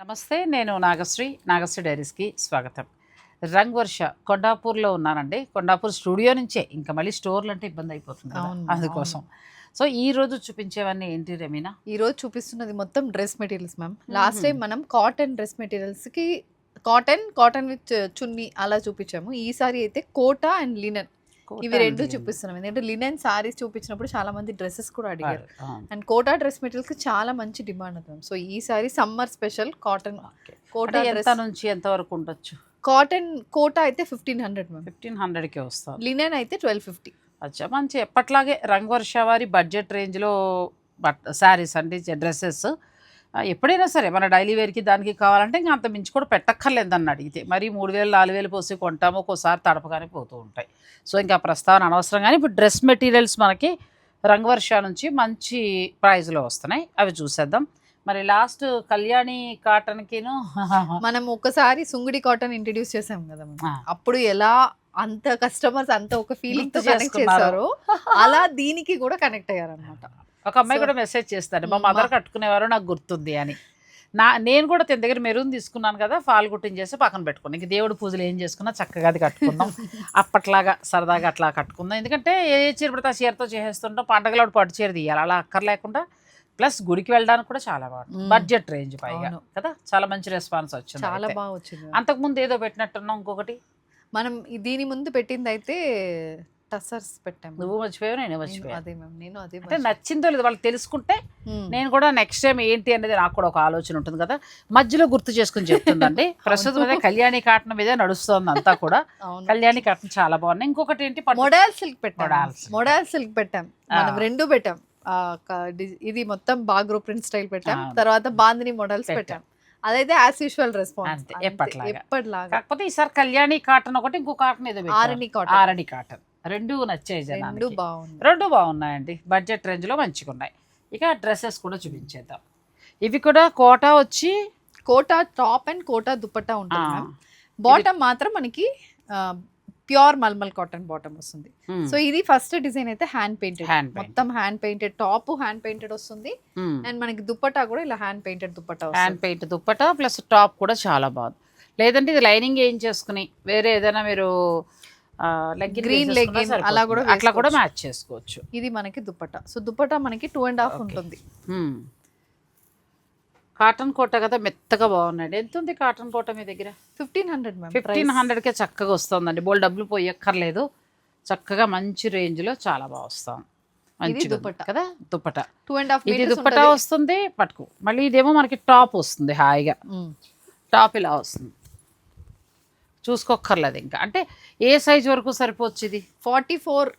నమస్తే నేను నాగశ్రీ. నాగశ్రీ డైరీస్కి స్వాగతం. రంగ్ వర్ష కొండాపూర్లో ఉన్నానండి. కొండాపూర్ స్టూడియో నుంచే. ఇంకా మళ్ళీ స్టోర్లు అంటే ఇబ్బంది అయిపోతుంది అందుకోసం. సో ఈ రోజు చూపించేవన్నీ ఏంటి రెమీనా? ఈ రోజు చూపిస్తున్నది మొత్తం dress materials ma'am. Last time మనం కాటన్ డ్రెస్ మెటీరియల్స్కి కాటన్ కాటన్ విత్ చున్నీ అలా చూపించాము. ఈసారి అయితే కోటా అండ్ లినన్. ఇవి రెండు చూపిస్తున్నాం. ఎందుకంటే లినన్ సారీస్ చూపించినప్పుడు చాలా మంది డ్రెస్సెస్ కూడా అడిగారు. అండ్ కోటా డ్రెస్ మెటీరియల్స్కి చాలా మంచి డిమాండ్ ఉంది సో ఈసారి సమ్మర్ స్పెషల్ కాటన్ కోటా ఎంత నుంచి ఎంత వరకు ఉండొచ్చు? కాటన్ కోటా అయితే ఫిఫ్టీన్ హండ్రెడ్ మ్యామ్. ఫిఫ్టీన్ హండ్రెడ్కే వస్తుంది. లినన్ అయితే ట్వెల్వ్ ఫిఫ్టీ. అచ్చా మంచి ఎప్పట్లాగే రంగ్ వర్ష వారి బడ్జెట్ రేంజ్లో బట్ శారీస్ అంటే డ్రెస్సెస్ ఎప్పుడైనా సరే మన డైలీ వేర్కి దానికి కావాలంటే ఇంకా అంత మించి కూడా పెట్టక్కర్లేదు అని అడిగితే. మరి మూడు వేలు నాలుగు వేలు పోసి కొంటాము ఒక్కోసారి తడపగానే పోతూ ఉంటాయి. సో ఇంకా ప్రస్తావన అనవసరం కానీ ఇప్పుడు డ్రెస్ మెటీరియల్స్ మనకి రంగ్ వర్ష నుంచి మంచి ప్రైస్లో వస్తున్నాయి. అవి చూసేద్దాం. మరి లాస్ట్ కళ్యాణి కాటన్కిను మనం ఒక్కసారి సుంగుడి కాటన్ ఇంట్రడ్యూస్ చేసాం కదా. అప్పుడు ఎలా అంత కస్టమర్స్ అంత ఒక ఫీలింగ్తో కనెక్ట్. చేశారు అలా దీనికి కూడా కనెక్ట్ అయ్యారు అనమాట ఒక అమ్మాయి కూడా మెసేజ్ చేస్తాడు మా మదర్ కట్టుకునేవారు నాకు గుర్తుంది అని. నా నేను కూడా తన దగ్గర మెరూన్ తీసుకున్నాను కదా ఫాల్ కుట్టించేసి పక్కన పెట్టుకున్నాను. ఇంక దేవుడి పూజలు ఏం చేసుకున్నా చక్కగా అది కట్టుకుందాం అప్పట్లాగా సరదాగా అట్లా కట్టుకుందాం ఎందుకంటే ఏ చీర పడితే ఆ చీరతో చేసేస్తుంటాం. పండగలో పట్టు చీర తీయాలి. అలా అక్కర్లేకుండా ప్లస్ గుడికి వెళ్ళడానికి కూడా చాలా బాగుంటుంది. బడ్జెట్ రేంజ్ పైగా. కదా? చాలా మంచి రెస్పాన్స్ వచ్చింది చాలా. బాగా వచ్చింది. అంతకుముందు ఏదో పెట్టినట్టున్నాం ఇంకొకటి? మనం దీని ముందు పెట్టింది అయితే టసర్స్ పెట్టాము నువ్వు మర్చిపోయావు? నేను మర్చిపోయాను అదే మ్యామ్ నేను అదే అంటే నచ్చిందో లేదు వాళ్ళు తెలుసుకుంటే నేను కూడా నెక్స్ట్ టైం ఏంటి అనేది నాకు కూడా ఒక ఆలోచన ఉంటుంది కదా. మధ్యలో గుర్తు చేసుకుని చెప్తుందండి. ప్రస్తుతం అదే కళ్యాణి కాటన్ మీదే నడుస్తోంది అంతా కూడా. కళ్యాణి కాటన్ చాలా బాగున్నాయి. ఇంకొకటి ఏంటి? మొడాల్ సిల్క్ పెట్టాం. Modal silk. పెట్టాం. మనం. రెండు పెట్టాం. ఇది మొత్తం బాగ్రో ప్రింట్ స్టైల్ పెట్టాం. తర్వాత బాందిని మోడల్స్ పెట్టాం. అదైతే యాజ్ యూజువల్ రెస్పాన్స్ ఎప్పటిలాగా. కాకపోతే ఈసారి కళ్యాణి కాటన్ ఒకటి ఇంకో కాటన్ ఏదో. ఆరణి కాటన్. ఆరణి కాటన్. రెండు నచ్చాయి రెండు జనానికి. బాగుంది రెండు బాగున్నాయండి. బడ్జెట్ రేంజ్లో మంచిగా ఉన్నాయి ఇక డ్రెస్సెస్ కూడా చూపించేద్దాం. ఇవి కూడా కోటా వచ్చి కోటా టాప్ అండ్ కోటా దుపట్టా ఆ, ఉంటుంది మ్యామ్. బాటమ్ మాత్రం మనకి ప్యూర్ మల్మల్ కాటన్ బాటమ్ వస్తుంది. సో ఇది ఫస్ట్ డిజైన్ అయితే హ్యాండ్ పెయింటెడ్. మొత్తం hand painted top hand painted వస్తుంది. అండ్ మనకి దుపట్టా కూడా ఇలా హ్యాండ్ పెయింటెడ్ దుపట్టా హ్యాండ్ వస్తుంది పెయింట్ దుప్పట ప్లస్ టాప్ కూడా చాలా బాగుంది. లేదంటే ఇది లైనింగ్ ఏం చేసుకుని వేరే ఏదైనా మీరు లెగ్గిన్ Green legging అలా కూడా అట్లా కూడా. మ్యాచ్ చేసుకోవచ్చు. ఇది మనకి దుపట్టా సో దుపట్టా మనకి టూ అండ్ హాఫ్. ఉంటుంది. కాటన్ కోట కదా మెత్తగా బాగున్నాయి ఎంత ఉంది కాటన్ కోట మీ దగ్గర? ఫిఫ్టీన్ హండ్రెడ్ ఫిఫ్టీన్ హండ్రెడ్కే చక్కగా వస్తుందండి. బోల్ డబ్బులు పోయక్కర్లేదు. చక్కగా మంచి రేంజ్లో చాలా బాగా వస్తాం మంచి దుపట్టా. కదా? దుప్పట. టూ అండ్ హాఫ్ ఇది దుప్పట వస్తుంది పట్టుకు. మళ్ళీ ఇదేమో మనకి టాప్ వస్తుంది హాయిగా టాప్ ఇలా వస్తుంది. చూసుకోక్కర్లేదు ఇంకా. అంటే ఏ సైజ్ వరకు సరిపోవచ్చు ఇది ఫార్టీ ఫోర్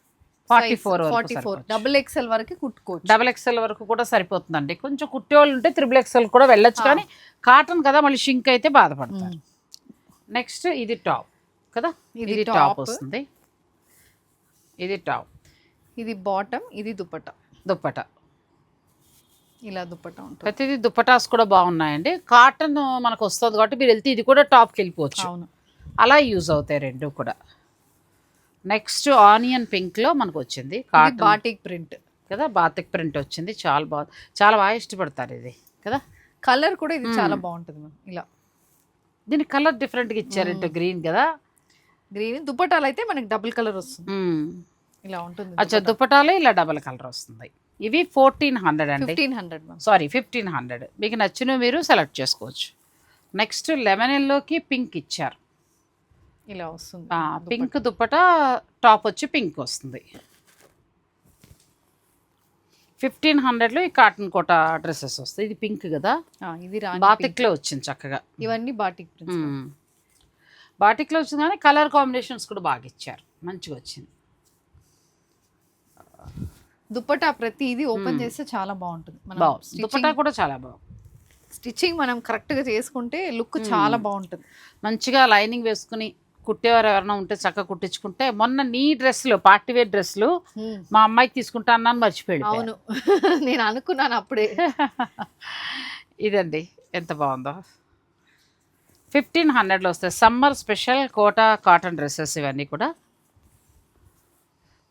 44 వరకు ఫార్టీ ఫోర్. డబుల్ ఎక్స్ఎల్ వరకు కుట్టుకోవచ్చు. డబల్ ఎక్స్ఎల్ వరకు కూడా సరిపోతుందండి. కొంచెం కుట్టే వాళ్ళు ఉంటే త్రిబుల్ ఎక్స్ఎల్ కూడా వెళ్ళొచ్చు. కానీ కాటన్ కదా మళ్ళీ షింక్ అయితే బాధపడతారు. నెక్స్ట్ ఇది టాప్ కదా? ఇది టాప్. వస్తుంది. ఇది టాప్. ఇది బాటమ్ ఇది దుపట్టా దుప్పట. ఇలా దుపట్టా ఉంటుంది. ప్రతిదీ దుప్పటాస్ కూడా బాగున్నాయండి. కాటన్ మనకు వస్తుంది కాబట్టి మీరు వెళ్తే ఇది కూడా టాప్కి వెళ్ళిపోవచ్చు. అవును. అలా యూజ్ అవుతాయి రెండు కూడా. నెక్స్ట్ ఆనియన్ పింక్లో మనకు వచ్చింది కాటన్. Batik print. కదా బాతిక్ ప్రింట్ వచ్చింది. చాలా బాగుంది చాలా బాగా ఇష్టపడతారు ఇది. కదా? కలర్ కూడా ఇది. చాలా బాగుంటుంది మ్యామ్ ఇలా. దీని కలర్ డిఫరెంట్గా ఇచ్చారు ఇటు గ్రీన్ కదా? గ్రీన్ దుపట్టాలు అయితే మనకి డబుల్ కలర్ వస్తుంది. ఇలా ఉంటుంది అచ్చా దుప్పటాలు ఇలా డబల్ కలర్ వస్తుంది. ఇవి ఫోర్టీన్ హండ్రెడ్ అండి. Fifteen hundred sorry fifteen hundred. మీకు నచ్చినవి మీరు సెలెక్ట్ చేసుకోవచ్చు. నెక్స్ట్ లెమన్ ఎల్లోకి పింక్ ఇచ్చారు. ఇలా వస్తుంది. పింక్ దుప్పట టాప్ వచ్చి పింక్ వస్తుంది. ఫిఫ్టీన్ హండ్రెడ్లో ఈ కాటన్ కోట డ్రెస్సెస్ వస్తాయి. ఇది పింక్ కదా? ఇది రాణి బాతిక్లో వచ్చింది చక్కగా. ఇవన్నీ బాటిక్. బాటిక్లో వచ్చింది కానీ కలర్ కాంబినేషన్స్ కూడా బాగా ఇచ్చారు. మంచిగా వచ్చింది. దుపట్టా ప్రతి ఇది ఓపెన్ చేస్తే చాలా బాగుంటుంది. బాగుంది. దుప్పటా కూడా చాలా బాగుంది. స్టిచ్చింగ్ మనం కరెక్ట్గా చేసుకుంటే లుక్ చాలా బాగుంటుంది. మంచిగా లైనింగ్ వేసుకుని కుట్టేవారు ఎవరైనా ఉంటే చక్కగా కుట్టించుకుంటే మొన్న నీ డ్రెస్సులు పార్టీ వేర్ డ్రెస్సులు మా అమ్మాయికి తీసుకుంటా అన్నాను మర్చిపోయాడు అవును. నేను అనుకున్నాను అప్పుడే. ఇదండి. ఎంత బాగుందో. ఫిఫ్టీన్ హండ్రెడ్లో వస్తాయి. Summer special Kota cotton dresses ఇవన్నీ కూడా.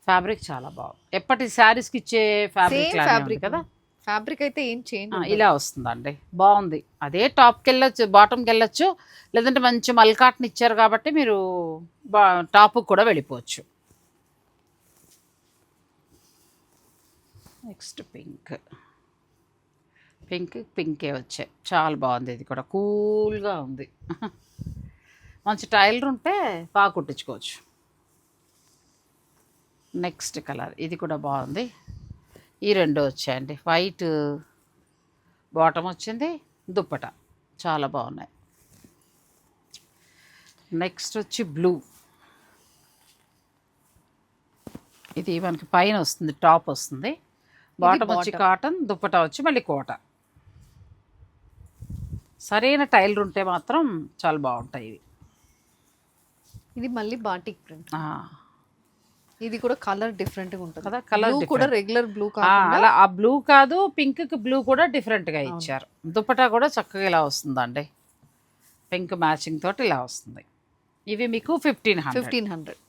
ఫ్యాబ్రిక్ చాలా బాగుంది. ఎప్పటి శారీస్కి ఇచ్చే ఫ్యాబ్రిక్. కదా? ఫ్యాబ్రిక్ అయితే ఏం చేంజ్ ఆ, ఇలా వస్తుందండి. బాగుంది. అదే టాప్కి వెళ్ళొచ్చు బాటమ్కి వెళ్ళొచ్చు లేదంటే మంచి మల్కాట్ని ఇచ్చారు కాబట్టి మీరు బా టాప్కి కూడా వెళ్ళిపోవచ్చు. Next pink. పింక్ పింకే వచ్చాయి. చాలా బాగుంది ఇది కూడా. కూల్గా ఉంది. మంచి టైలర్ ఉంటే బాగా కుట్టించుకోవచ్చు. Next colour. ఇది కూడా బాగుంది. ఈ రెండు వచ్చాయండి. వైట్ బాటమ్ వచ్చింది. దుప్పట చాలా బాగున్నాయి. నెక్స్ట్ వచ్చి బ్లూ ఇది మనకి పైన వస్తుంది టాప్ వస్తుంది. బాటమ్ వచ్చి. కాటన్ దుప్పట వచ్చి మళ్ళీ కోట. సరైన టైలర్ ఉంటే మాత్రం చాలా బాగుంటాయి ఇవి. ఇది మళ్ళీ బాటిక్ ప్రింట్ ఇది కూడా కలర్ డిఫరెంట్గా ఉంటుంది. కదా, బ్లూ కూడా. రెగ్యులర్ బ్లూ అలా ఆ బ్లూ కాదు పింక్కి బ్లూ కూడా డిఫరెంట్గా ఇచ్చారు. దుపట్టా కూడా చక్కగా ఇలా వస్తుందండి. పింక్ మ్యాచింగ్ తోటి ఇలా వస్తుంది. ఇవి మీకు fifteen hundred. Fifteen hundred.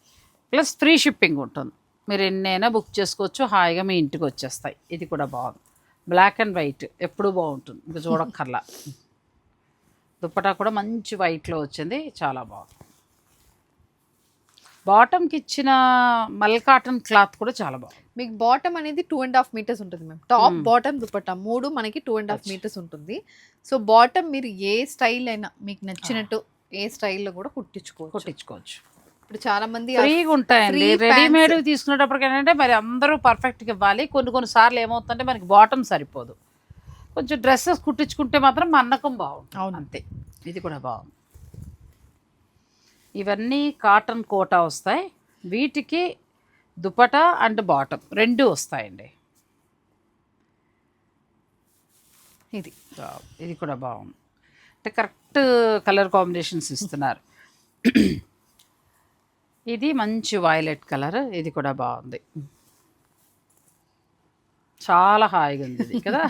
Plus free shipping ఉంటుంది. మీరు ఎన్నైనా బుక్ చేసుకోవచ్చు హాయిగా మీ ఇంటికి వచ్చేస్తాయి. ఇది కూడా బాగుంది. బ్లాక్ అండ్ వైట్ ఎప్పుడూ బాగుంటుంది. ఇంకా చూడక్కర్లా. దుప్పటా కూడా మంచి వైట్లో వచ్చింది. చాలా బాగుంది. బాటమ్కి ఇచ్చిన మల్ కాటన్ క్లాత్ కూడా చాలా బాగుంది. మీకు బాటమ్ అనేది టూ అండ్ హాఫ్ మీటర్స్ ఉంటుంది మ్యామ్. టాప్ బాటమ్ దుపట్టా మూడు మనకి టూ అండ్ హాఫ్ మీటర్స్ ఉంటుంది. సో బాటమ్ మీరు ఏ స్టైల్ అయినా మీకు నచ్చినట్టు ఏ స్టైల్లో కూడా కుట్టించుకోవచ్చు. కుట్టించుకోవచ్చు. ఇప్పుడు చాలా మంది ఫ్రీగా ఉంటాయండి. రెడీమేడ్. తీసుకునేటప్పటికి ఏంటంటే మరి అందరూ పర్ఫెక్ట్గా ఇవ్వాలి. కొన్ని కొన్ని సార్లు ఏమవుతుందంటే మనకి బాటమ్ సరిపోదు. కొంచెం డ్రెస్సెస్ కుట్టించుకుంటే మాత్రం మన్నకం బాగుంటుంది. అవును. అంతే. ఇది కూడా బాగుంది. ఇవన్నీ కాటన్ కోటా వస్తాయి. వీటికి దుపటా అండ్ బాటమ్ రెండు వస్తాయండి. ఇది. ఇది కూడా బాగుంది. అంటే కరెక్ట్ కలర్ కాంబినేషన్స్ ఇస్తున్నారు. ఇది మంచి వైలెట్ కలర్. ఇది కూడా బాగుంది. చాలా హాయిగా ఉంది ఇది కదా?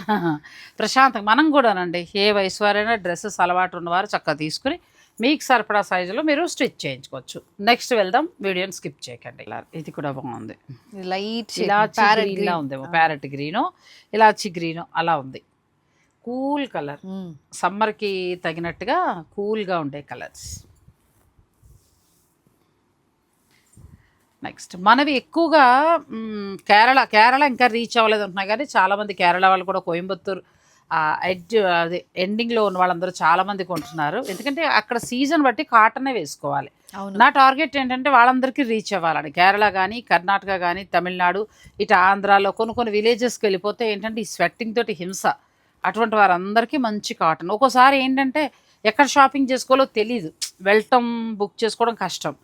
ప్రశాంతంగా. మనం కూడానండి ఏ వయసు వారైనా డ్రెస్సెస్ అలవాటు ఉన్నవారు చక్కగా తీసుకుని మీకు సరిపడా సైజులో మీరు స్టిచ్ చేయించుకోవచ్చు. నెక్స్ట్ వెళ్దాం వీడియోని స్కిప్ చేయకండి. ఇలా ఇది కూడా బాగుంది. లైట్ ఇలాచి గ్రీన్ లా ఉందేమో ప్యారెట్ గ్రీను ఇలాచి గ్రీను అలా ఉంది. Cool colour. సమ్మర్కి తగినట్టుగా కూల్గా ఉండే కలర్స్. నెక్స్ట్ మనవి ఎక్కువగా కేరళ కేరళ ఇంకా రీచ్ అవ్వలేదు అంటున్నా కానీ చాలామంది కేరళ వాళ్ళు కూడా కోయంబత్తూరు ఎడ్జ్ అదే ఎండింగ్లో ఉన్న వాళ్ళందరూ చాలామంది కొంటున్నారు. ఎందుకంటే అక్కడ సీజన్ బట్టి కాటనే వేసుకోవాలి. నా టార్గెట్ ఏంటంటే వాళ్ళందరికీ రీచ్ అవ్వాలని. కేరళ కానీ కర్ణాటక కానీ తమిళనాడు ఇటు ఆంధ్రాలో కొన్ని కొన్ని విలేజెస్కి వెళ్ళిపోతే ఏంటంటే ఈ స్వెట్టింగ్ తోటి హింస. అటువంటి వారందరికీ మంచి కాటన్ ఒక్కోసారి ఏంటంటే ఎక్కడ షాపింగ్ చేసుకోవాలో తెలియదు వెళ్ళటం బుక్ చేసుకోవడం కష్టం.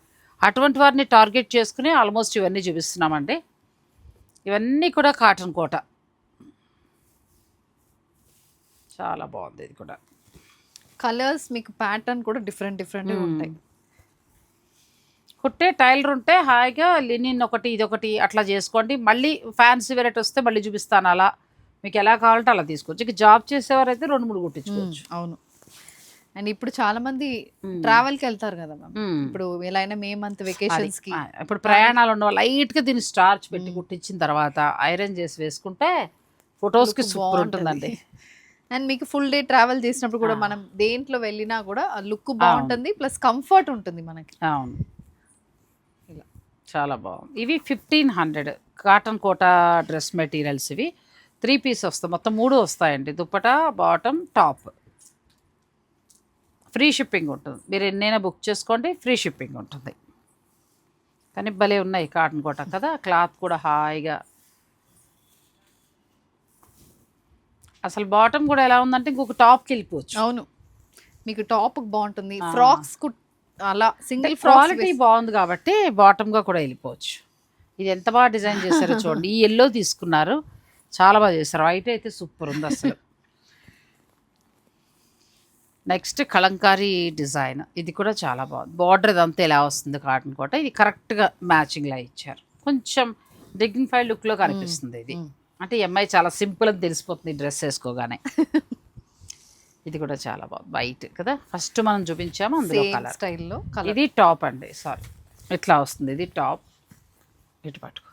అటువంటి వారిని టార్గెట్ చేసుకుని ఆల్మోస్ట్ ఇవన్నీ చూపిస్తున్నామండి. ఇవన్నీ కూడా కాటన్ కోట. చాలా బాగుంది ఇది కూడా. కలర్స్ మీకు ప్యాటర్న్ కూడా డిఫరెంట్ డిఫరెంట్ ఉంటాయి. కుట్టే టైలర్ ఉంటే హాయిగా లినిన్ ఒకటి ఇది ఒకటి అట్లా చేసుకోండి. మళ్ళీ ఫ్యాన్సీ వెరైటీ వస్తే మళ్ళీ చూపిస్తాను అలా. మీకు ఎలా కావాలంటే అలా తీసుకోవచ్చు. ఇక జాబ్ చేసేవారైతే రెండు మూడు కుట్టించుకోవచ్చు. అవును. అండ్ ఇప్పుడు చాలా మంది. ట్రావెల్కి వెళ్తారు కదా మ్యామ్. ఇప్పుడు ఎలా అయినా మే మంత్ వెకేషన్స్కి ఇప్పుడు ప్రయాణాలు ఉన్న లైట్గా దీన్ని స్టార్చ్ పెట్టి కుట్టించిన తర్వాత ఐరన్ చేసి వేసుకుంటే ఫొటోస్కి Look సూపర్ ఉంటుందండి. అండ్ మీకు ఫుల్ డే ట్రావెల్ చేసినప్పుడు కూడా మనం దేంట్లో వెళ్ళినా కూడా ఆ లుక్ బాగుంటుంది ప్లస్ కంఫర్ట్ ఉంటుంది మనకి. అవును. ఇలా. చాలా బాగుంది. ఇవి fifteen hundred cotton Kota dress materials ఇవి. త్రీ పీస్ వస్తాయి. మొత్తం మూడు వస్తాయండి. Dupatta bottom top free shipping ఉంటుంది. మీరు ఎన్నైనా బుక్ చేసుకోండి ఫ్రీ షిప్పింగ్ ఉంటుంది. కానీ భలే ఉన్నాయి కాటన్ కోట కదా. క్లాత్ కూడా హాయిగా అసలు బాటమ్ కూడా ఎలా ఉందంటే ఇంకొక టాప్కి వెళ్ళిపోవచ్చు. అవును. మీకు టాప్ బాగుంటుంది. ఫ్రాక్స్కు అలా సింగిల్ క్వాలిటీ బాగుంది కాబట్టి బాటమ్గా కూడా వెళ్ళిపోవచ్చు. ఇది ఎంత బాగా డిజైన్ చేశారో చూడండి. ఈ ఎల్లో తీసుకున్నారు. చాలా బాగా చేశారు. వైట్ అయితే సూపర్ ఉంది అసలు. నెక్స్ట్ కలంకారీ డిజైన్ ఇది కూడా చాలా బాగుంది. బార్డర్ ఇదంతా ఎలా వస్తుంది కాటన్ కోట? ఇది కరెక్ట్గా మ్యాచింగ్లా ఇచ్చారు. కొంచెం డిగ్నిఫైడ్ లుక్లో కనిపిస్తుంది ఇది. అంటే ఈ అమ్మాయి చాలా సింపుల్ అని తెలిసిపోతుంది డ్రెస్ వేసుకోగానే. ఇది కూడా చాలా బాగుంది వైట్ కదా. ఫస్ట్ మనం చూపించాము అందులో కలర్. స్టైల్లో కలర్. ఇది టాప్ అండి సారీ. ఇట్లా వస్తుంది? ఇది టాప్. ఇటు పట్టుకో.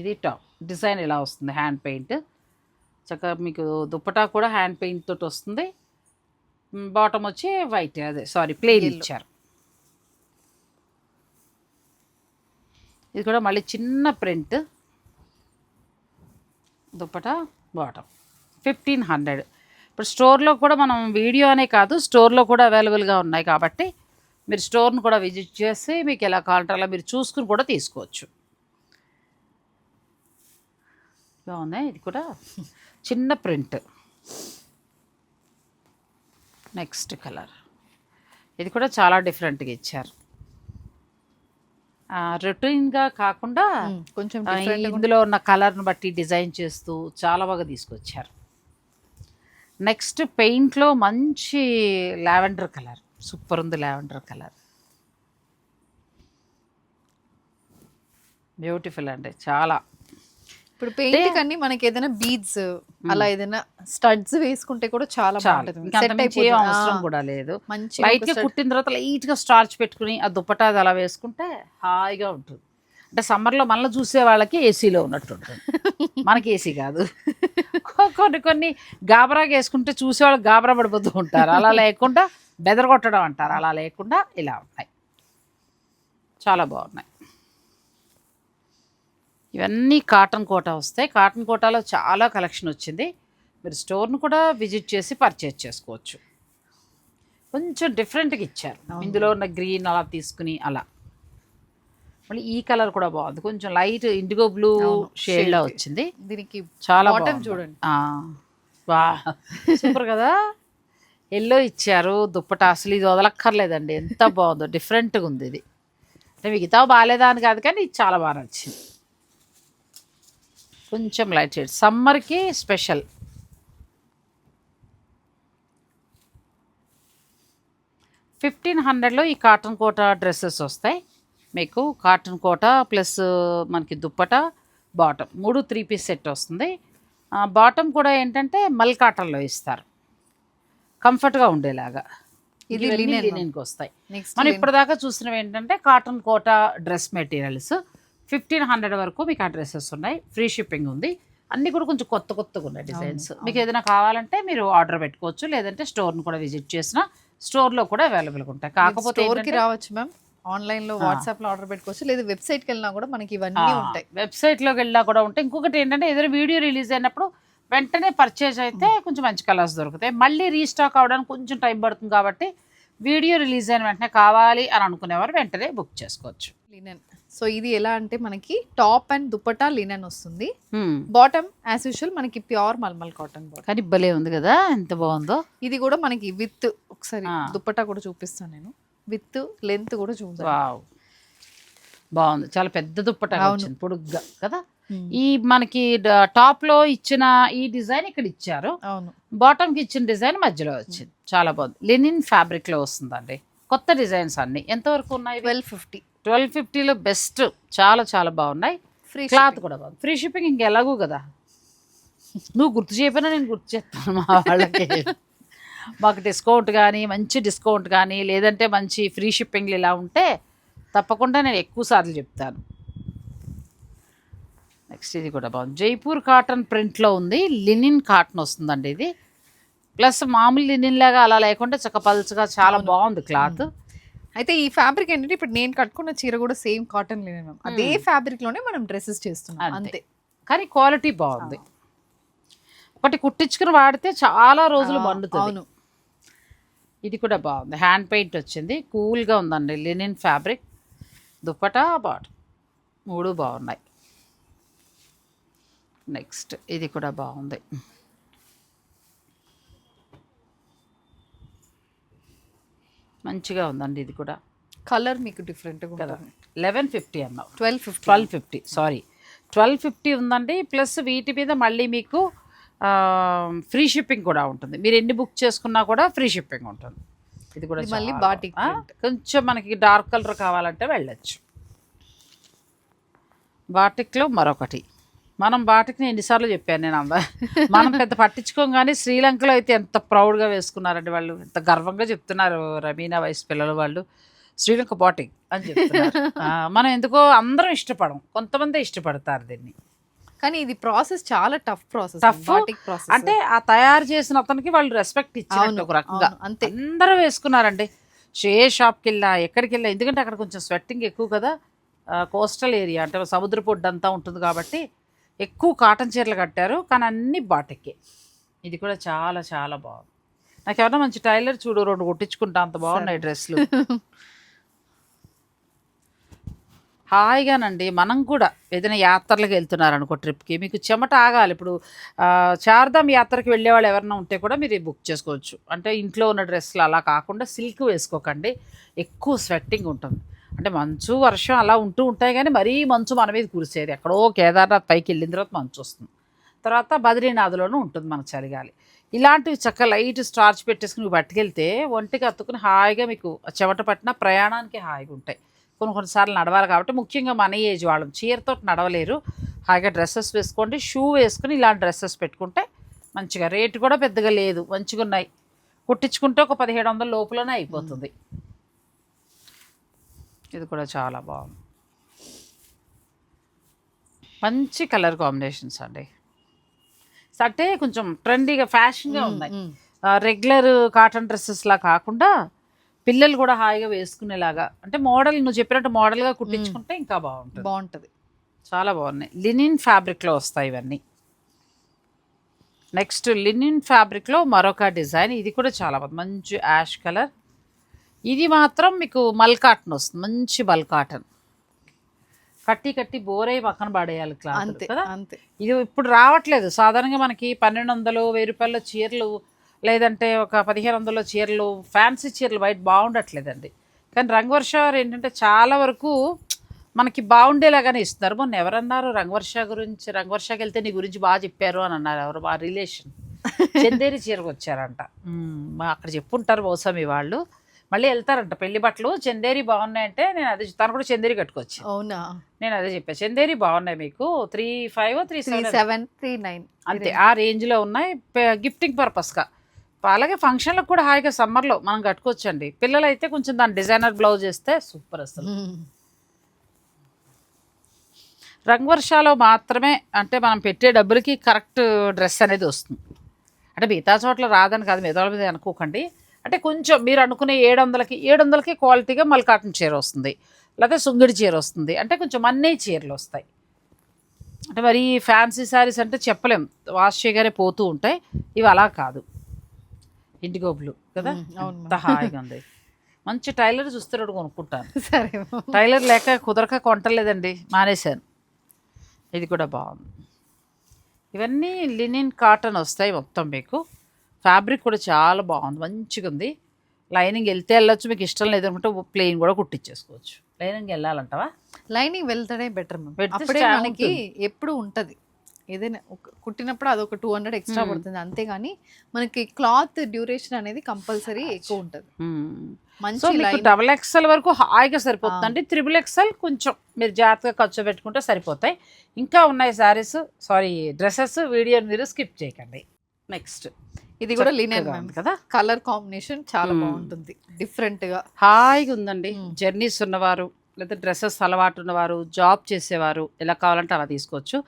ఇది టాప్. డిజైన్ ఇలా వస్తుంది? Hand paint. చక్కగా మీకు దుప్పటా కూడా హ్యాండ్ పెయింట్ తోటి వస్తుంది. బాటమ్ వచ్చి వైట్ అదే సారీ ప్లెయిన్ Yellow. ఇచ్చారు. ఇది కూడా మళ్ళీ చిన్న print. Dupatta bottom. Fifteen hundred ఇప్పుడు స్టోర్లో కూడా మనం వీడియో అనే కాదు స్టోర్లో కూడా అవైలబుల్గా ఉన్నాయి కాబట్టి మీరు స్టోర్ను కూడా విజిట్ చేసి మీకు ఎలా కావాలంటే అలా మీరు చూసుకుని కూడా తీసుకోవచ్చు. బాగున్నాయి ఇది కూడా చిన్న ప్రింట్. Next colour. ఇది కూడా చాలా డిఫరెంట్గా ఇచ్చారు. రొటీన్గా కాకుండా. కొంచెం ఇందులో ఉన్న కలర్ని బట్టి డిజైన్ చేస్తూ చాలా బాగా తీసుకొచ్చారు. నెక్స్ట్ పెయింట్లో మంచి లావెండర్ కలర్ సూపర్ ఉంది లావెండర్ కలర్ బ్యూటిఫుల్ అండి చాలా. ఇప్పుడు పెయింట్ కన్నీ మనకి ఏదైనా బీడ్స్ అలా ఏదైనా స్టడ్స్ వేసుకుంటే కూడా చాలా బాగుంటుంది. అవసరం కూడా లేదు. మంచి లైట్గా కుట్టిన తర్వాత లైట్గా స్టార్చ్ పెట్టుకుని ఆ దుప్పటా అది అలా వేసుకుంటే హాయిగా ఉంటుంది. అంటే సమ్మర్లో మనల్ని చూసే వాళ్ళకి ఏసీలో ఉన్నట్టు ఉంటుంది. మనకి ఏసీ కాదు. కొన్ని కొన్ని గాబరాగా వేసుకుంటే చూసేవాళ్ళు గాబరా పడిపోతూ ఉంటారు. అలా లేకుండా బెదర కొట్టడం అంటారు. అలా లేకుండా ఇలా ఉన్నాయి. చాలా బాగున్నాయి. ఇవన్నీ కాటన్ కోటా వస్తాయి. కాటన్ కోటాలో చాలా కలెక్షన్ వచ్చింది. మీరు స్టోర్ను కూడా విజిట్ చేసి పర్చేజ్ చేసుకోవచ్చు. కొంచెం డిఫరెంట్గా ఇచ్చారు. ఇందులో ఉన్న గ్రీన్ అలా తీసుకుని అలా. మళ్ళీ ఈ కలర్ కూడా బాగుంది. కొంచెం లైట్ ఇండిగో బ్లూ షేడ్లో. వచ్చింది. దీనికి చాలా. చూడండి. వా. సూపర్ కదా. ఎల్లో ఇచ్చారు. దుప్పట అసలు ఇది వదలక్కర్లేదండి. ఎంత బాగుందో. డిఫరెంట్గా ఉంది ఇది. అంటే మిగతా బాగాలేదా అని కాదు కానీ ఇది చాలా బాగా నచ్చింది. కొంచెం లైట్ షేడ్ సమ్మర్కి స్పెషల్ ఫిఫ్టీన్ హండ్రెడ్లో ఈ కాటన్ కోట డ్రెస్సెస్ వస్తాయి. మీకు కాటన్ కోట ప్లస్ మనకి దుప్పట బాటమ్ మూడు త్రీ పీస్ సెట్ వస్తుంది. బాటమ్ కూడా ఏంటంటే మల్ కాటన్లో ఇస్తారు. కంఫర్ట్గా ఉండేలాగా. ఇది. లినెన్కి వస్తాయి. మనం ఇప్పటిదాకా చూసినవి ఏంటంటే cotton Kota dress materials fifteen hundred వరకు మీకు ఆ డ్రెస్సెస్ ఉన్నాయి. ఫ్రీ షిప్పింగ్ ఉంది. అన్నీ కూడా కొంచెం కొత్త కొత్తగా ఉన్నాయి డిజైన్స్. మీకు ఏదైనా కావాలంటే మీరు ఆర్డర్ పెట్టుకోవచ్చు. లేదంటే స్టోర్ని కూడా విజిట్ చేసిన స్టోర్లో కూడా అవైలబుల్గా ఉంటాయి. కాకపోతే స్టోర్కి ఏంటంటే- రావచ్చు మ్యామ్. ఆన్లైన్లో వాట్సాప్లో ఆర్డర్ పెట్టుకోవచ్చు. లేదా వెబ్సైట్కి వెళ్ళినా కూడా మనకి ఇవన్నీ ఉంటాయి. వెబ్సైట్లోకి వెళ్ళినా కూడా ఉంటాయి. ఇంకొకటి ఏంటంటే ఏదైనా వీడియో రిలీజ్ అయినప్పుడు వెంటనే పర్చేజ్ అయితే కొంచెం మంచి కలర్స్ దొరుకుతాయి. మళ్ళీ రీస్టాక్ అవడానికి కొంచెం టైం పడుతుంది కాబట్టి వీడియో రిలీజ్ అయిన వెంటనే కావాలి అని అనుకునేవారు వెంటనే బుక్ చేసుకోవచ్చు. లినెన్. సో ఇది ఎలా అంటే మనకి టాప్ అండ్ దుపట్టా లినెన్ వస్తుంది. బాటమ్ యాజ్ యూజువల్ మనకి ప్యూర్ మల్మల్ కాటన్ బాటమ్. కానీ భలే ఉంది కదా ఎంత బాగుందో. ఇది కూడా మనకి విత్ ఒకసారి. దుపట్టా కూడా చూపిస్తాను నేను. విత్ లెంత్ కూడా వావ్. బాగుంది. చాలా పెద్ద దుప్పట. వచ్చింది పొడుగ్గా కదా. ఈ మనకి టాప్లో ఇచ్చిన ఈ డిజైన్ ఇక్కడ ఇచ్చారు. అవును. బాటమ్కి ఇచ్చిన డిజైన్ మధ్యలో వచ్చింది. చాలా బాగుంది. లెనిన్ ఫ్యాబ్రిక్లో వస్తుందండి. కొత్త డిజైన్స్ అన్ని. ఎంతవరకు ఉన్నాయి? Twelve fifty. ట్వెల్వ్ ఫిఫ్టీలో బెస్ట్ చాలా చాలా బాగున్నాయి. ఫ్రీ క్లాత్ కూడా బాగుంది. ఫ్రీ షిప్పింగ్ ఇంకెలాగూ కదా. నువ్వు గుర్తు చేయకపోయినా నేను గుర్తు చేస్తాను మా వాళ్ళకి. మాకు డిస్కౌంట్ కానీ మంచి డిస్కౌంట్ కానీ లేదంటే మంచి ఫ్రీ షిప్పింగ్లు ఇలా ఉంటే తప్పకుండా నేను ఎక్కువ సార్లు చెప్తాను. నెక్స్ట్ ఇది కూడా బాగుంది. జైపూర్ కాటన్ ప్రింట్లో ఉంది. లినిన్ కాటన్ వస్తుందండి ఇది. ప్లస్ మామూలు లినిన్ లాగా అలా లేకుండా చక్క పలుచగా చాలా బాగుంది క్లాత్. అయితే ఈ ఫ్యాబ్రిక్ ఏంటంటే ఇప్పుడు నేను కట్టుకున్న చీర కూడా సేమ్ కాటన్ లినెన్ మ్యామ్ అదే ఫ్యాబ్రిక్లోనే మనం డ్రెస్సెస్ చేస్తున్నాం అంతే. కానీ క్వాలిటీ బాగుంది. ఒకటి కుట్టించుకుని వాడితే చాలా రోజులు పండుతుంది అవును. ఇది కూడా బాగుంది. హ్యాండ్ పెయింట్ వచ్చింది. కూల్గా ఉందండి. లినిన్ ఫ్యాబ్రిక్ దుప్పటా బాట్ మూడు బాగున్నాయి. నెక్స్ట్ ఇది కూడా బాగుంది. మంచిగా ఉందండి ఇది కూడా. కలర్ మీకు డిఫరెంట్ కదా. లెవెన్ ఫిఫ్టీ అన్నావు. Twelve fifty. Twelve fifty sorry. Twelve fifty ఉందండి ప్లస్ వీటి మీద మళ్ళీ మీకు ఫ్రీ షిప్పింగ్ కూడా ఉంటుంది. మీరు ఎన్ని బుక్ చేసుకున్నా కూడా ఫ్రీ షిప్పింగ్ ఉంటుంది. ఇది కూడా మళ్ళీ బాటిక్ print. కొంచెం మనకి డార్క్ కలర్ కావాలంటే వెళ్ళొచ్చు. బాటిక్లో మరొకటి. మనం బాటిక్ని ఎన్నిసార్లు చెప్పాను నేను అందా మనం పెద్ద పట్టించుకోం కానీ శ్రీలంకలో అయితే ఎంత ప్రౌడ్గా వేసుకున్నారండి వాళ్ళు. ఎంత గర్వంగా చెప్తున్నారు రమీనా వయసు పిల్లలు వాళ్ళు. శ్రీలంక బాటిక్ అని చెప్తున్నారు. మనం ఎందుకో అందరం ఇష్టపడం. కొంతమంది ఇష్టపడతారు దీన్ని. కానీ ఇది ప్రాసెస్ చాలా టఫ్ ప్రాసెస్? బాటిక్ ప్రాసెస్ అంటే ఆ తయారు చేసిన అతనికి వాళ్ళు రెస్పెక్ట్ ఇచ్చినట్టు ఒక రకంగా. అంతే. అందరూ వేసుకున్నారండి. ఏ షాప్కి వెళ్ళా ఎక్కడికి వెళ్ళా ఎందుకంటే అక్కడ కొంచెం స్వెట్టింగ్ ఎక్కువ కదా. కోస్టల్ ఏరియా అంటే సముద్ర పొడ్డు అంతా ఉంటుంది కాబట్టి ఎక్కువ కాటన్ చీరలు కట్టారు కానీ అన్ని బాటిక్కే. ఇది కూడా చాలా చాలా బాగుంది. నాకు ఎవరైనా మంచి టైలర్ చూడు రెండు కుట్టించుకుంటా అంత బాగున్నాయి డ్రెస్సులు. హాయిగానండి మనం కూడా ఏదైనా యాత్రలకు వెళ్తున్నారు అనుకో ట్రిప్కి మీకు చెమట ఆగాలి. ఇప్పుడు చార్ధామ్ యాత్రకి వెళ్ళే వాళ్ళు ఎవరైనా ఉంటే కూడా మీరు బుక్ చేసుకోవచ్చు. అంటే ఇంట్లో ఉన్న డ్రెస్సులు అలా కాకుండా సిల్క్ వేసుకోకండి. ఎక్కువ స్వెట్టింగ్ ఉంటుంది. అంటే మంచు వర్షం అలా ఉంటూ ఉంటాయి కానీ మరీ మంచు మన మీద కురిసేది. ఎక్కడో కేదార్నాథ్ పైకి వెళ్ళిన తర్వాత మంచు వస్తుంది. తర్వాత బద్రీనాథ్లోనూ ఉంటుంది మనకు చలిగాలి. ఇలాంటివి చక్క లైట్ స్టార్చ్ పెట్టేసుకుని పట్టుకెళ్తే ఒంటికి అత్తుకుని హాయిగా మీకు చెమట పట్టిన ప్రయాణానికి హాయిగా ఉంటాయి. కొన్ని కొన్నిసార్లు నడవాలి కాబట్టి ముఖ్యంగా మన ఏజ్ వాళ్ళం. చీరతో నడవలేరు. హాయిగా డ్రెస్సెస్ వేసుకోండి. షూ వేసుకుని ఇలాంటి డ్రెస్సెస్ పెట్టుకుంటే మంచిగా. రేటు కూడా పెద్దగా లేదు. మంచిగా ఉన్నాయి కుట్టించుకుంటే ఒక పదిహేడు వందల లోపలనే అయిపోతుంది. ఇది కూడా చాలా బాగుంది. మంచి కలర్ కాంబినేషన్స్ అండి. అంటే కొంచెం ట్రెండీగా ఫ్యాషన్గా ఉన్నాయి. రెగ్యులర్ కాటన్ డ్రెస్సెస్ లా కాకుండా పిల్లలు కూడా హాయిగా వేసుకునేలాగా అంటే మోడల్ నువ్వు చెప్పినట్టు మోడల్గా కుట్టించుకుంటే ఇంకా బాగుంటుంది. బాగుంటది. చాలా బాగున్నాయి. లినిన్ ఫ్యాబ్రిక్లో వస్తాయి ఇవన్నీ. నెక్స్ట్ లినిన్ ఫ్యాబ్రిక్లో మరొక డిజైన్ ఇది కూడా చాలా బాగుంది. మంచి యాష్ కలర్. ఇది మాత్రం మీకు మల్ కాటన్ వస్తుంది. మంచి మల్ కాటన్. కట్టి కట్టి బోరై పక్కన పడేయాలి క్లాత్ అంతే కదా? అంతే. ఇది ఇప్పుడు రావట్లేదు. సాధారణంగా మనకి పన్నెండు వందలు వెయ్యి రూపాయల చీరలు లేదంటే ఒక పదిహేను వందల చీరలు ఫ్యాన్సీ చీరలు బయట బాగుండట్లేదండి. కానీ రంగవర్ష వారు ఏంటంటే చాలా వరకు మనకి బాగుండేలాగానే ఇస్తున్నారు. మొన్న ఎవరన్నారు రంగవర్ష గురించి రంగవర్షకి వెళ్తే నీ గురించి బాగా చెప్పారు అని అన్నారు ఎవరు? మా రిలేషన్. చందేరి చీరకు వచ్చారంట. అక్కడ చెప్పుంటారు బహుశా మీ వాళ్ళు. మళ్ళీ వెళ్తారంట పెళ్ళి బట్టలు. చందేరి బాగున్నాయంటే నేను అదే తను కూడా చందేరి కట్టుకోవచ్చు అవునా? నేను అదే చెప్పాను చందేరి బాగున్నాయి మీకు. Three five three seven. Three nine. అంతే. ఆ రేంజ్లో ఉన్నాయి. గిఫ్టింగ్ పర్పస్గా. అలాగే ఫంక్షన్లకు కూడా హాయిగా సమ్మర్లో మనం కట్టుకోవచ్చండి. పిల్లలు అయితే కొంచెం దాని డిజైనర్ బ్లౌజ్ వేస్తే సూపర్ అసలు. రంగవర్షాలో మాత్రమే అంటే మనం పెట్టే డబ్బులకి కరెక్ట్ డ్రెస్ అనేది వస్తుంది. అంటే మిగతా చోట్ల రాదని కాదు మిగతా మీద అనుకోకండి. అంటే కొంచెం మీరు అనుకునే ఏడు వందలకి ఏడు వందలకి క్వాలిటీగా మళ్ళీ కాటన్ చీర వస్తుంది. లేకపోతే సుంగిడి చీర వస్తుంది. అంటే కొంచెం అన్నీ చీరలు వస్తాయి. అంటే మరి ఫ్యాన్సీ శారీస్ అంటే చెప్పలేం. వాష్ చేయగానే పోతూ ఉంటాయి. ఇవి అలా కాదు. ఇండిగో బ్లూ కదా? ఎంత హాయిగా ఉంది. మంచి టైలర్ చూస్తున్నాడు కొనుక్కుంటాను. సరే. టైలర్ లేక కుదరక కొంటలేదండి. మానేశాను. ఇది కూడా బాగుంది. ఇవన్నీ లినిన్ కాటన్ వస్తాయి మొత్తం మీకు. ఫ్యాబ్రిక్ కూడా చాలా బాగుంది. మంచిగా ఉంది. లైనింగ్ వెళ్తే వెళ్ళొచ్చు. మీకు ఇష్టం లేదనుకుంటే ప్లెయిన్ కూడా కుట్టించేసుకోవచ్చు. లైనింగ్ వెళ్ళాలంటావా? లైనింగ్ వెళ్తానే బెటర్ అప్పుడే మనకి ఎప్పుడు ఉంటది. ఏదైనా కుట్టినప్పుడు అది ఒక టూ హండ్రెడ్ ఎక్స్ట్రా. పడుతుంది. అంతేగాని మనకి క్లాత్ డ్యూరేషన్ అనేది కంపల్సరీ ఎక్కువ ఉంటది. మంచి డబల్ ఎక్స్ఎల్ వరకు హాయిగా సరిపోతుంది అంటే త్రిబుల్ ఎక్స్ఎల్ కొంచెం మీరు జాగ్రత్తగా ఖర్చు పెట్టుకుంటే సరిపోతాయి. ఇంకా ఉన్నాయి శారీస్. సారీ డ్రెస్సెస్ వీడియో మీరు స్కిప్ చేయకండి. నెక్స్ట్ ఇది కూడా లినెన్ కదా? కలర్ కాంబినేషన్ చాలా. బాగుంటుంది. డిఫరెంట్గా హాయిగా ఉందండి. జర్నీస్ ఉన్నవారు లేదా డ్రెస్సెస్ అలవాటు ఉన్నవారు జాబ్ చేసేవారు ఎలా కావాలంటే అలా తీసుకోవచ్చు.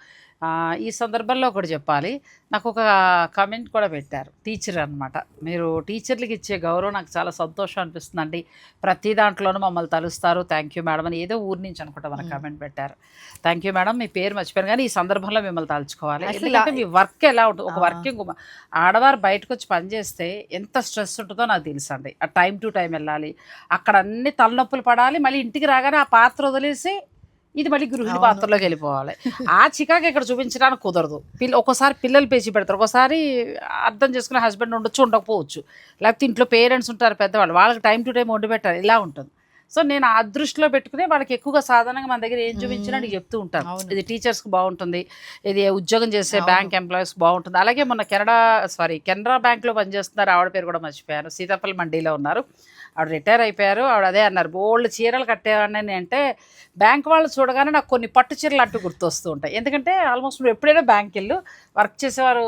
ఈ సందర్భంలో ఒకటి చెప్పాలి. నాకు ఒక కామెంట్ కూడా పెట్టారు. టీచర్ అన్నమాట. మీరు టీచర్లకి ఇచ్చే గౌరవం నాకు చాలా సంతోషం అనిపిస్తుందండి ప్రతి దాంట్లోనూ మమ్మల్ని తలుస్తారు. థ్యాంక్ యూ మేడం అని ఏదో ఊరి నుంచి అనుకుంటా మనకు మ్మ్. కామెంట్ పెట్టారు. Thank you madam. మీ పేరు మర్చిపోయాను కానీ ఈ సందర్భంలో మిమ్మల్ని తలుచుకోవాలి. ఎందుకంటే మీ వర్క్ ఎలా ఉంటుంది ఒక. వర్కింగ్ ఆడవారు బయటకు వచ్చి పని చేస్తే ఎంత స్ట్రెస్ ఉంటుందో నాకు తెలుసండి ఆ టైం టు టైం వెళ్ళాలి. అక్కడ అన్ని తలనొప్పులు పడాలి. మళ్ళీ ఇంటికి రాగానే ఆ పాత్ర వదిలేసి ఇది మళ్ళీ గృహిణి. పాత్రలోకి వెళ్ళిపోవాలి. ఆ చికాకు ఇక్కడ చూపించడానికి కుదరదు. పిల్ల ఒకసారి పిల్లలు పేచి పెడతారు. ఒకసారి అర్థం చేసుకునే హస్బెండ్ ఉండొచ్చు ఉండకపోవచ్చు. లేకపోతే ఇంట్లో పేరెంట్స్ ఉంటారు పెద్దవాళ్ళు. వాళ్ళకి టైం టు టైం వండి పెట్టాలి. ఇలా ఉంటుంది. సో నేను ఆ దృష్టిలో పెట్టుకుని వాళ్ళకి ఎక్కువగా సాధారణంగా మన దగ్గర ఏం చూపించినా నీకు చెప్తూ ఉంటాను. ఇది టీచర్స్కి బాగుంటుంది ఇది ఉద్యోగం చేసే. బ్యాంక్ ఎంప్లాయీస్ బాగుంటుంది. అలాగే మొన్న కెనడా సారీ కెనరా బ్యాంక్లో పనిచేస్తున్నారు. ఆవిడ పేరు కూడా మర్చిపోయాను. సీతాపల్లి మండీలో ఉన్నారు. ఆవిడ రిటైర్ అయిపోయారు. ఆవిడ అదే అన్నారు. బోల్డ్ చీరలు కట్టేవాడిని అంటే బ్యాంక్ వాళ్ళు చూడగానే నాకు కొన్ని పట్టు చీరలు అట్టు గుర్తొస్తూ ఉంటాయి. ఎందుకంటే ఆల్మోస్ట్ నువ్వు ఎప్పుడైనా బ్యాంక్ వెళ్ళు. వర్క్ చేసేవారు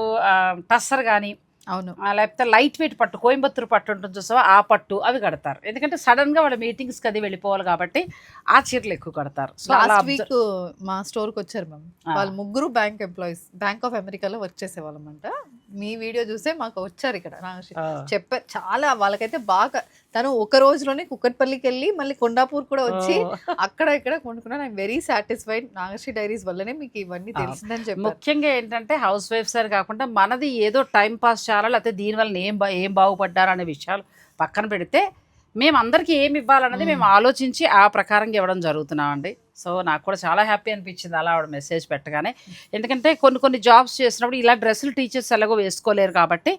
టస్సర్ కానీ అవును. లేకపోతే లైట్ వెయిట్ పట్టు కోయంబత్తూరు పట్టు ఉంటుంది చూసావా? ఆ పట్టు అవి కడతారు. ఎందుకంటే సడన్గా వాళ్ళ మీటింగ్స్కి అది వెళ్ళిపోవాలి కాబట్టి ఆ చీరలు ఎక్కువ కడతారు. సో లాస్ట్ వీక్ మా స్టోర్కి వచ్చారు మ్యామ్. వాళ్ళు ముగ్గురు బ్యాంక్ ఎంప్లాయీస్ బ్యాంక్ ఆఫ్ అమెరికాలో వర్క్ చేసే వాళ్ళమంట మీ వీడియో చూసే మాకు వచ్చారు ఇక్కడ. చెప్పారు చాలా వాళ్ళకైతే బాగా తను ఒక రోజులోనే కుక్కట్పల్లికి వెళ్ళి మళ్ళీ కొండాపూర్ కూడా వచ్చి. అక్కడ ఇక్కడ కొనుక్కున్నాను. I'm very satisfied Nagasri diaries వల్లనే మీకు ఇవన్నీ. తెలిసిందని చెప్పారు. ముఖ్యంగా ఏంటంటే హౌస్ వైఫ్స్ అని కాకుండా మనది ఏదో టైం పాస్ చేయాలా లేకపోతే దీనివల్ల ఏం బా ఏం బాగుపడ్డారు అనే విషయాలు పక్కన పెడితే మేము అందరికీ ఏమి ఇవ్వాలన్నది మేము ఆలోచించి ఆ ప్రకారంగా ఇవ్వడం జరుగుతున్నామండి. సో నాకు కూడా చాలా హ్యాపీ అనిపించింది అలా ఆవిడ మెసేజ్ పెట్టగానే. ఎందుకంటే కొన్ని కొన్ని జాబ్స్ చేసినప్పుడు ఇలా డ్రెస్సులు టీచర్స్ ఎలాగో వేసుకోలేరు కాబట్టి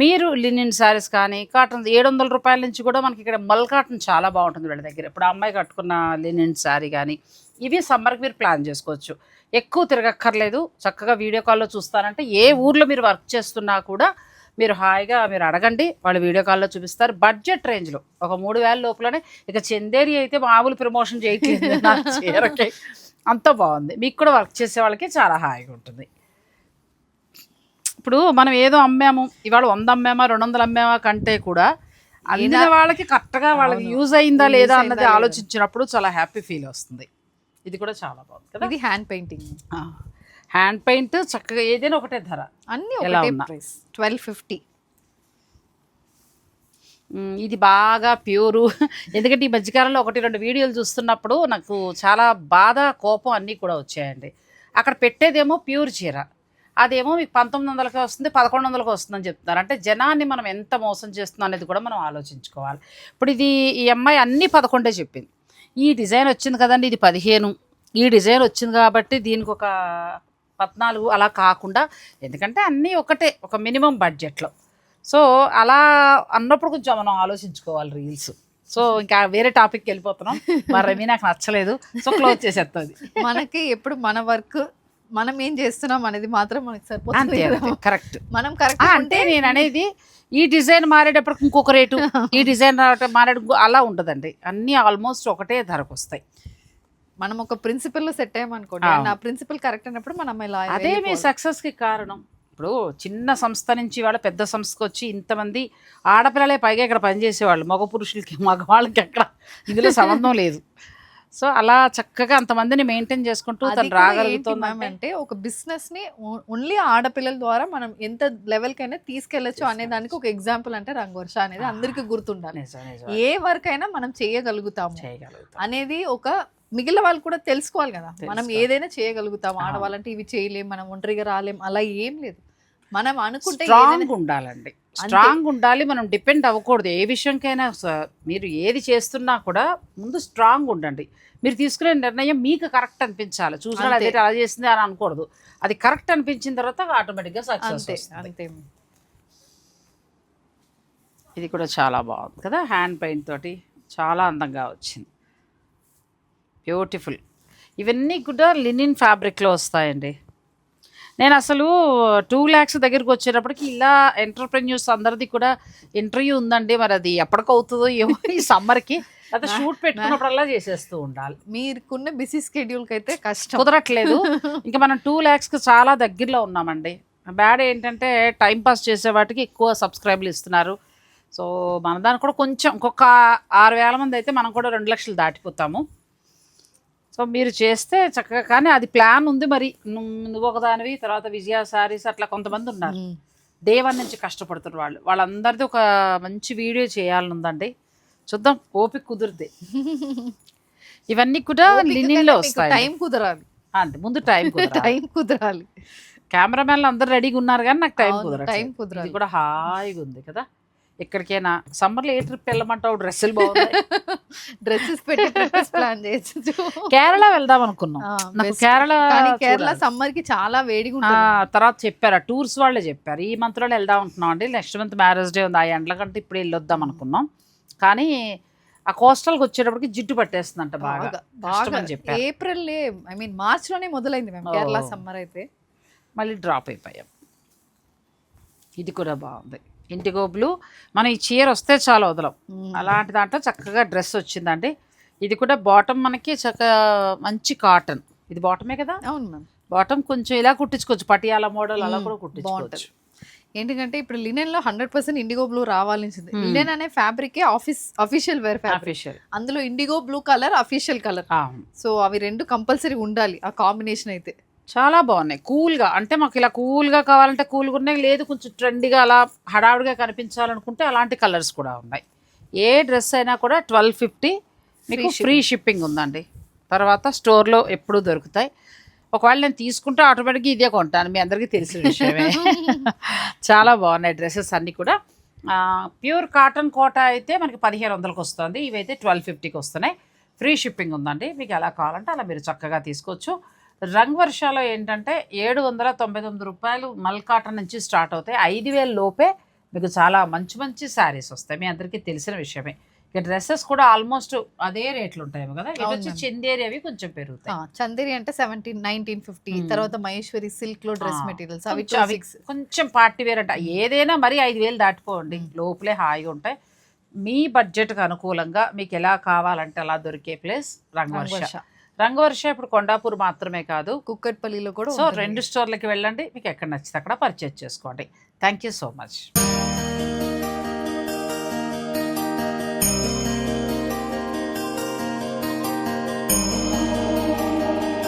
మీరు లినిన్ శారీస్ కానీ కాటన్ ఏడు వందల రూపాయల నుంచి కూడా మనకి ఇక్కడ మల్ కాటన్ చాలా బాగుంటుంది వీళ్ళ దగ్గర. ఇప్పుడు అమ్మాయి కట్టుకున్న లినిన్ శారీ కానీ ఇవి సమ్మర్కి మీరు ప్లాన్ చేసుకోవచ్చు. ఎక్కువ తిరగక్కర్లేదు. చక్కగా వీడియో కాల్లో చూస్తారంటే ఏ ఊర్లో మీరు వర్క్ చేస్తున్నా కూడా మీరు హాయిగా మీరు అడగండి వాళ్ళు వీడియో కాల్లో చూపిస్తారు. బడ్జెట్ రేంజ్లో ఒక మూడు వేల లోపలనే ఇక చందేరి అయితే మామూలు ప్రమోషన్ చేయట్లేదు. నా చీరకి అంత బాగుంది. మీకు కూడా వర్క్ చేసే వాళ్ళకి చాలా హాయిగా ఉంటుంది. ఇప్పుడు మనం ఏదో అమ్మాము ఇవాళ వంద అమ్మామా రెండు వందలు అమ్మామా కంటే కూడా అందిన వాళ్ళకి కరెక్ట్గా వాళ్ళకి యూజ్ అయిందా లేదా అన్నది? ఆలోచించినప్పుడు చాలా హ్యాపీ ఫీల్ వస్తుంది. ఇది కూడా చాలా బాగుంది కదా? ఇది హ్యాండ్ పెయింటింగ్. హ్యాండ్ పెయింట్ చక్కగా ఏదైనా ఒకటే ధర. అన్ని ఒకటే? ప్రైస్. Twelve fifty. ఇది బాగా ప్యూరు. ఎందుకంటే ఈ మధ్యకాలంలో ఒకటి రెండు వీడియోలు చూస్తున్నప్పుడు నాకు చాలా బాధ కోపం అన్నీ కూడా వచ్చాయండి. అక్కడ పెట్టేదేమో ప్యూర్ చీర. అదేమో మీకు పంతొమ్మిది వందలకే వస్తుంది పదకొండు వందలకి వస్తుందని చెప్తున్నారు. అంటే జనాన్ని మనం ఎంత మోసం చేస్తున్నాం అనేది కూడా మనం ఆలోచించుకోవాలి. ఇప్పుడు ఇది ఈ అమ్మాయి అన్నీ పదకొండే చెప్పింది. ఈ డిజైన్ వచ్చింది కదండి ఇది పదిహేను. ఈ డిజైన్ వచ్చింది కాబట్టి దీనికి ఒక పద్నాలుగు అలా కాకుండా ఎందుకంటే అన్నీ ఒకటే ఒక మినిమం బడ్జెట్లో. సో అలా అన్నప్పుడు కొంచెం మనం ఆలోచించుకోవాలి రీల్స్. సో ఇంకా వేరే టాపిక్కి వెళ్ళిపోతున్నాం. మరి రవి నాకు నచ్చలేదు. సో క్లోజ్ చేసేస్తుంది మనకి ఎప్పుడు మన వర్క్ మనం ఏం చేస్తున్నాం అనేది మాత్రం మనకి సరిపోతుంది. కరెక్ట్. మనం కరెక్ట్ అంటే నేను అనేది ఈ డిజైన్ మారేటప్పటికి ఇంకొక రేటు ఈ డిజైన్ మారేట అలా ఉండదండి. అన్నీ ఆల్మోస్ట్ ఒకటే ధరకు వస్తాయి. మనం ఒక ప్రిన్సిపల్లో సెట్ అయ్యామనుకోండి ఆ. ప్రిన్సిపల్ కరెక్ట్ అయినప్పుడు మనం ఇలా అదే మీ వెళ్ళిపోవాలి. సక్సెస్కి కారణం. ఇప్పుడు చిన్న సంస్థ నుంచి వాళ్ళ పెద్ద సంస్థకు వచ్చి ఇంతమంది ఆడపిల్లలే పైగా ఇక్కడ పనిచేసేవాళ్ళు మగ పురుషులకి మగవాళ్ళకి ఎక్కడ ఇందులో సంబంధం లేదు. సో అలా చక్కగా అంతమందిని మెయింటైన్ చేసుకుంటూ తను రాగలుగుతుంది అంటే ఒక బిజినెస్ని ఓన్లీ ఆడపిల్లల ద్వారా మనం ఎంత లెవెల్ కైనా తీసుకెళ్ళొచ్చు అనే దానికి ఒక ఎగ్జాంపుల్ అంటే రంగవర్ష అనేది అందరికీ గుర్తుండాలి. ఏ వర్క్ అయినా మనం చేయగలుగుతాము చేయగలుగుతాం. అనేది ఒక మిగిలిన వాళ్ళు కూడా తెలుసుకోవాలి కదా. మనం. ఏదైనా చేయగలుగుతాం. ఆడవాళ్ళంటే ఇవి చేయలేం మనం ఒంటరిగా రాలేం అలా ఏం లేదు. మనం అనుకుంటే స్ట్రాంగ్ ఉండాలండి. స్ట్రాంగ్ ఉండాలి మనం డిపెండ్ అవ్వకూడదు. ఏ విషయంకైనా మీరు ఏది చేస్తున్నా కూడా ముందు స్ట్రాంగ్ ఉండండి. మీరు తీసుకునే నిర్ణయం మీకు కరెక్ట్ అనిపించాలి. చూసిన. అదే అలా చేసింది అని అనకూడదు అది కరెక్ట్ అనిపించిన తర్వాత ఆటోమేటిక్గా సక్సెస్ అంతే ఇది కూడా చాలా బాగుంది కదా హ్యాండ్ పెయింట్ తోటి. చాలా అందంగా వచ్చింది. బ్యూటిఫుల్. ఇవన్నీ కూడా లినిన్ ఫ్యాబ్రిక్లో వస్తాయండి. నేను అసలు టూ ల్యాక్స్ దగ్గరికి వచ్చేటప్పటికి ఇలా ఎంటర్ప్రెన్యూర్స్ అందరిది కూడా ఇంటర్వ్యూ ఉందండి. మరి అది ఎప్పటికవుతుందో ఏమో ఈ సమ్మర్కి. అయితే షూట్ పెట్టుకున్నప్పుడల్లా చేసేస్తూ ఉండాలి. మీరుకున్న బిజీ స్కెడ్యూల్కి అయితే కష్టం. కుదరట్లేదు. ఇంకా మనం టూ ల్యాక్స్కి చాలా దగ్గరలో ఉన్నామండి. బ్యాడ్ ఏంటంటే టైం పాస్ చేసే వాటికి ఎక్కువ సబ్స్క్రైబ్లు ఇస్తున్నారు. సో మన దానికి కూడా కొంచెం ఇంకొక ఆరు వేల మంది అయితే మనం కూడా రెండు లక్షలు దాటిపోతాము. సో మీరు చేస్తే చక్కగా కానీ అది ప్లాన్ ఉంది మరి. నువ్వు ఒకదానివి తర్వాత విజయ సారీస్ అట్లా కొంతమంది ఉన్నారు. మ్మ్. డే వన్ నుంచి కష్టపడుతున్నారు వాళ్ళు. వాళ్ళందరిది ఒక మంచి వీడియో చేయాలని ఉందండి చూద్దాం ఓపిక కుదిరితే ఇవన్నీ కూడా లినిన్లో వస్తాయి. టైం కుదరాలి. అంతే ముందు టైం టైం కుదరాలి. కెమెరామెన్లు అందరు రెడీగా ఉన్నారు కానీ నాకు టైం కుదరట్లేదు. టైం ఇది కుదరాలి కూడా హాయిగా ఉంది కదా. ఎక్కడికైనా సమ్మర్లో ఏ ట్రిప్ వెళ్ళమంటావు? డ్రెస్సులు బాగున్నాయి. డ్రెస్సెస్ పెట్టి ప్లాన్ చేయొచ్చు. కేరళ వెళ్దాం అనుకున్నాం. నాకు. కేరళ కేరళ. సమ్మర్కి చాలా వేడిగా తర్వాత చెప్పారు టూర్స్ వాళ్ళే చెప్పారు. ఈ మంత్లో వెళ్దాం అనుకున్నాం అండి. నెక్స్ట్ మంత్ మ్యారేజ్ డే ఉంది. ఆ ఎండల కంటే ఇప్పుడు వెళ్ళొద్దాం అనుకున్నాం. కానీ ఆ కోస్టల్కి వచ్చేటప్పటికి జిడ్డు పట్టేస్తుందంట బాగా. బాగా. ఏప్రిల్ ఐ మీన్ మార్చ్లోనే మొదలైంది మేము కేరళ. సమ్మర్ అయితే. మళ్ళీ డ్రాప్ అయిపోయాం. ఇది కూడా బాగుంది. ఇంటిగో బ్లూ మనం ఈ చీర వస్తే చాలా వదలం. అలాంటి దాంట్లో చక్కగా డ్రెస్ వచ్చిందండి. ఇది కూడా బాటమ్ మనకి చక్కగా మంచి కాటన్. ఇది బాటమే కదా? అవును మ్యామ్. బాటమ్ కొంచెం ఇలా కుట్టించుకోవచ్చు. పటియాల మోడల్ అలా కూడా కుట్టించుకోవచ్చు. ఏంటంటే ఇప్పుడు లినెన్లో హండ్రెడ్ పర్సెంట్ ఇండిగో బ్లూ రావాల్సింది. లినెన్ అనే fabric office official wear fabric. అందులో indigo blue colour official colour. So అవి రెండు కంపల్సరీ ఉండాలి ఆ కాంబినేషన్ అయితే. చాలా బాగున్నాయి. కూల్గా అంటే మాకు ఇలా కూల్గా కావాలంటే కూల్గా ఉన్నాయి లేదు కొంచెం ట్రెండీగా అలా హడావుడిగా కనిపించాలనుకుంటే అలాంటి కలర్స్ కూడా ఉన్నాయి. ఏ డ్రెస్ అయినా కూడా ట్వెల్వ్ ఫిఫ్టీ మీకు ఫ్రీ షిప్పింగ్. ఉందండి. తర్వాత స్టోర్లో ఎప్పుడూ దొరుకుతాయి. ఒకవేళ నేను తీసుకుంటే ఆటోమేటిక్గా ఇదే కొంటాను మీ అందరికీ తెలిసిన విషయమే. చాలా బాగున్నాయి డ్రెస్సెస్ అన్నీ కూడా. ప్యూర్ కాటన్ కోట అయితే మనకి పదిహేను వందలకు వస్తుంది. ఇవైతే ట్వెల్వ్ ఫిఫ్టీకి వస్తున్నాయి. ఫ్రీ షిప్పింగ్ ఉందండి. మీకు ఎలా కావాలంటే అలా మీరు చక్కగా తీసుకోవచ్చు. రంగ్ వర్షాలో ఏంటంటే ఏడు వందల తొంభై తొమ్మిది రూపాయలు మల్ కాటన్ నుంచి స్టార్ట్ అవుతాయి. ఐదు వేల లోపే మీకు చాలా మంచి మంచి శారీస్ వస్తాయి. మీ అందరికీ తెలిసిన విషయమే. ఇక డ్రెస్సెస్ కూడా ఆల్మోస్ట్ అదే రేట్లు ఉంటాయేమో కదా? అవును వచ్చి. చందేరి అవి కొంచెం పెరుగుతాయి. చందేరి అంటే సెవెంటీన్ నైన్టీన్ ఫిఫ్టీ. తర్వాత మహేశ్వరి సిల్క్లో డ్రెస్ మెటీరియల్స్ అవి కొంచెం అవి కొంచెం పార్టీ వేర్ అంట. ఏదైనా మరి ఐదు వేలు దాటిపోండి. లోపలే హాయిగా ఉంటాయి. మీ బడ్జెట్కి అనుకూలంగా మీకు ఎలా కావాలంటే అలా దొరికే ప్లేస్ రంగవర్ష రంగవర్ష ఇప్పుడు కొండాపూర్ మాత్రమే కాదు. కుక్కట్పల్లిలో కూడా సో. రెండు స్టోర్లకి వెళ్ళండి. మీకు ఎక్కడ నచ్చితే అక్కడ పర్చేజ్ చేసుకోండి. Thank you so much